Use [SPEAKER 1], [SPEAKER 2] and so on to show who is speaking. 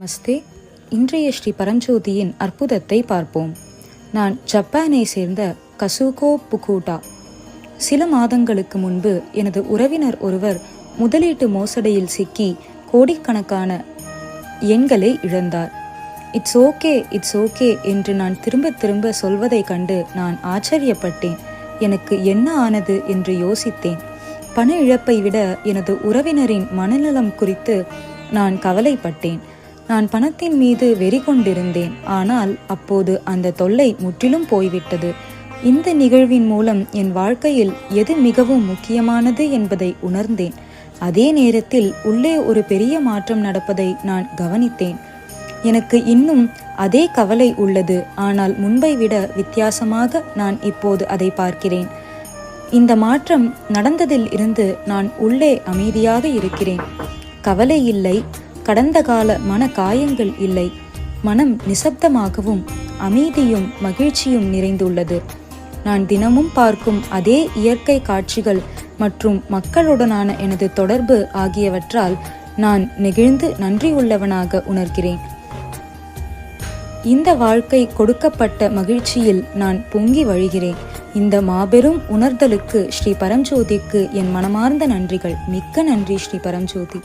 [SPEAKER 1] நமஸ்தே. இன்றைய ஸ்ரீ பரஞ்சோதியின் அற்புதத்தை பார்ப்போம். நான் ஜப்பானை சேர்ந்த கசுகோ புகூட்டா. சில மாதங்களுக்கு முன்பு எனது உறவினர் ஒருவர் முதலீட்டு மோசடியில் சிக்கி கோடிக்கணக்கான எண்களை இழந்தார். இட்ஸ் ஓகே இட்ஸ் ஓகே என்று நான் திரும்ப திரும்ப சொல்வதைக் கண்டு நான் ஆச்சரியப்பட்டேன். எனக்கு என்ன ஆனது என்று யோசித்தேன். பண இழப்பை விட எனது உறவினரின் மனநலம் குறித்து நான் கவலைப்பட்டேன். நான் பணத்தின் மீது வெறி கொண்டிருந்தேன். ஆனால் அப்போது அந்த தொல்லை முற்றிலும் போய்விட்டது. இந்த நிகழ்வின் மூலம் என் வாழ்க்கையில் எது மிகவும் முக்கியமானது என்பதை உணர்ந்தேன். அதே நேரத்தில் உள்ளே ஒரு பெரிய மாற்றம் நடப்பதை நான் கவனித்தேன். எனக்கு இன்னும் அதே கவலை உள்ளது. ஆனால் முன்பை விட வித்தியாசமாக நான் இப்போது அதை பார்க்கிறேன். இந்த மாற்றம் நடந்ததில் இருந்து நான் உள்ளே அமைதியாக இருக்கிறேன். கவலை இல்லை. கடந்த கால மன காயங்கள் இல்லை. மனம் நிசப்தமாகவும் அமைதியும் மகிழ்ச்சியும் நிறைந்துள்ளது. நான் தினமும் பார்க்கும் அதே இயற்கை காட்சிகள் மற்றும் மக்களுடனான எனது தொடர்பு ஆகியவற்றால் நான் நெகிழ்ந்து நன்றியுள்ளவனாக உணர்கிறேன். இந்த வாழ்க்கை கொடுக்கப்பட்ட மகிழ்ச்சியில் நான் பொங்கி வழிகிறேன். இந்த மாபெரும் உணர்தலுக்கு ஸ்ரீ பரஞ்சோதிக்கு என் மனமார்ந்த நன்றிகள். மிக்க நன்றி ஸ்ரீ பரஞ்சோதி